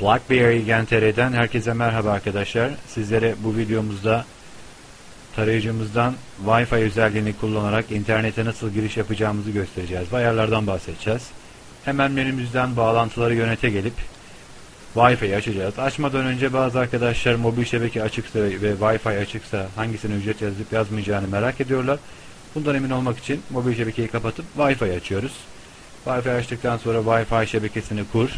BlackBerry Gentere'den herkese merhaba arkadaşlar. Sizlere bu videomuzda tarayıcımızdan Wi-Fi özelliğini kullanarak internete nasıl giriş yapacağımızı göstereceğiz. Ve ayarlardan bahsedeceğiz. Hemen menümüzden bağlantıları yönete gelip Wi-Fi'yi açacağız. Açmadan önce bazı arkadaşlar mobil şebeke açıksa ve Wi-Fi açıksa hangisine ücret yazıp yazmayacağını merak ediyorlar. Bundan emin olmak için mobil şebekeyi kapatıp Wi-Fi açıyoruz. Wi-Fi açtıktan sonra Wi-Fi şebekesini kur.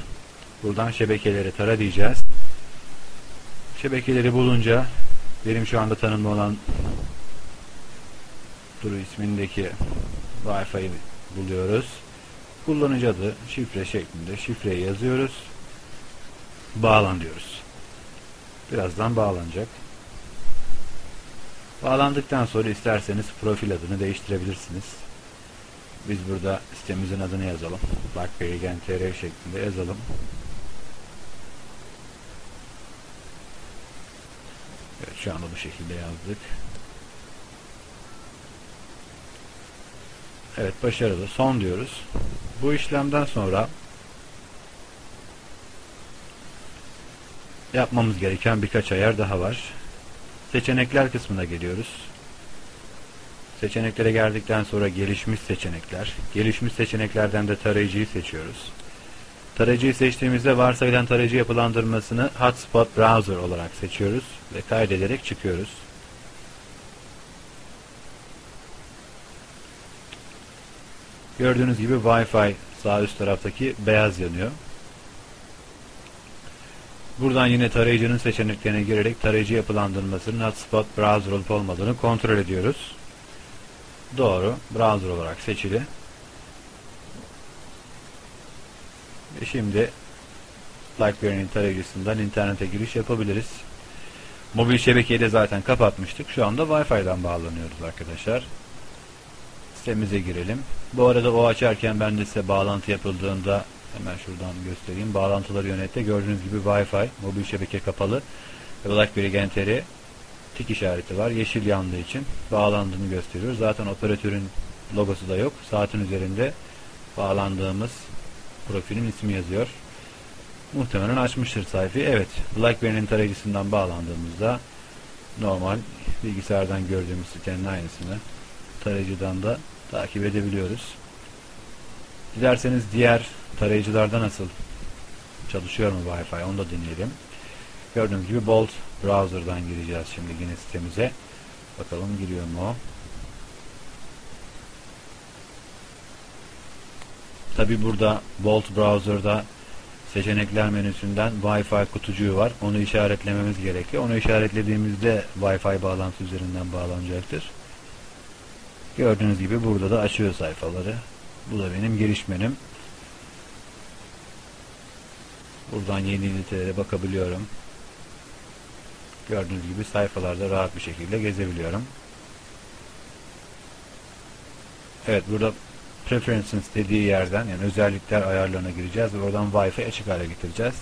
Buradan şebekeleri tara diyeceğiz. Şebekeleri bulunca benim şu anda tanımlı olan Duru ismindeki Wi-Fi'yi buluyoruz. Kullanıcı adı şifre şeklinde şifreyi yazıyoruz. Bağlan diyoruz. Birazdan bağlanacak. Bağlandıktan sonra isterseniz profil adını değiştirebilirsiniz. Biz burada sitemizin adını yazalım. BlackBerry Gen TR şeklinde yazalım. Evet şu anda bu şekilde yazdık. Evet başarılı. Son diyoruz. Bu işlemden sonra yapmamız gereken birkaç ayar daha var. Seçenekler kısmına geliyoruz. Seçeneklere geldikten sonra gelişmiş seçenekler. Gelişmiş seçeneklerden de tarayıcıyı seçiyoruz. Tarayıcıyı seçtiğimizde varsayılan tarayıcı yapılandırmasını Hotspot Browser olarak seçiyoruz ve kaydederek çıkıyoruz. Gördüğünüz gibi Wi-Fi sağ üst taraftaki beyaz yanıyor. Buradan yine tarayıcının seçeneklerine girerek tarayıcı yapılandırmasının Hotspot Browser olup olmadığını kontrol ediyoruz. Doğru. Browser olarak seçili. Ve şimdi BlackBerry'nin tarayıcısından internete giriş yapabiliriz. Mobil şebekeyi de zaten kapatmıştık. Şu anda Wi-Fi'den bağlanıyoruz arkadaşlar. Sitemize girelim. Bu arada o açarken ben de size bağlantı yapıldığında hemen şuradan göstereyim. Bağlantıları yönette gördüğünüz gibi Wi-Fi, mobil şebeke kapalı BlackBerry Gen TR tik işareti var. Yeşil yandığı için bağlandığını gösteriyor. Zaten operatörün logosu da yok. Saatin üzerinde bağlandığımız profilin ismi yazıyor. Muhtemelen açmıştır sayfayı. Evet, BlackBerry'nin tarayıcısından bağlandığımızda normal bilgisayardan gördüğümüz sitenin aynısını tarayıcıdan da takip edebiliyoruz. Dilerseniz diğer tarayıcılarda nasıl çalışıyor mu Wi-Fi onu da deneyelim. Gördüğünüz gibi Bolt browser'dan gireceğiz şimdi yine sitemize. Bakalım giriyor mu? Tabi burada Bolt browser'da seçenekler menüsünden Wi-Fi kutucuğu var. Onu işaretlememiz gerekiyor. Onu işaretlediğimizde Wi-Fi bağlantı üzerinden bağlanacaktır. Gördüğünüz gibi burada da açıyor sayfaları. Bu da benim giriş menüm. Buradan yeni ünitelere bakabiliyorum. Gördüğünüz gibi sayfalarda rahat bir şekilde gezebiliyorum. Evet burada Preferences dediği yerden yani özellikler ayarlarına gireceğiz ve oradan Wi-Fi açık hale getireceğiz.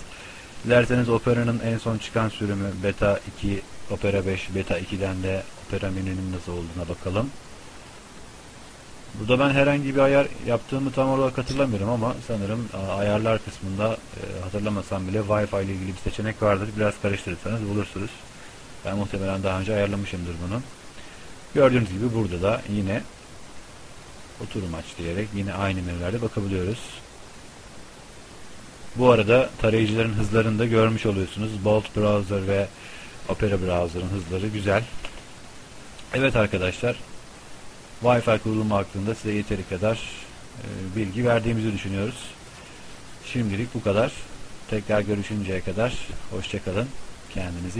Dilerseniz Opera'nın en son çıkan sürümü Beta 2, Opera 5, Beta 2'den de Opera Mini'nin nasıl olduğuna bakalım. Burada ben herhangi bir ayar yaptığımı tam olarak hatırlamıyorum ama sanırım ayarlar kısmında hatırlamasam bile Wi-Fi ile ilgili bir seçenek vardır. Biraz karıştırırsanız bulursunuz. Ben muhtemelen daha önce ayarlamışımdır bunu. Gördüğünüz gibi burada da yine oturum aç diyerek yine aynı menülerde bakabiliyoruz. Bu arada tarayıcıların hızlarını da görmüş oluyorsunuz. Bolt Browser ve Opera Browser'ın hızları güzel. Evet arkadaşlar Wi-Fi kurulumu hakkında size yeteri kadar e, bilgi verdiğimizi düşünüyoruz. Şimdilik bu kadar. Tekrar görüşünceye kadar hoşçakalın. Kendinize iyi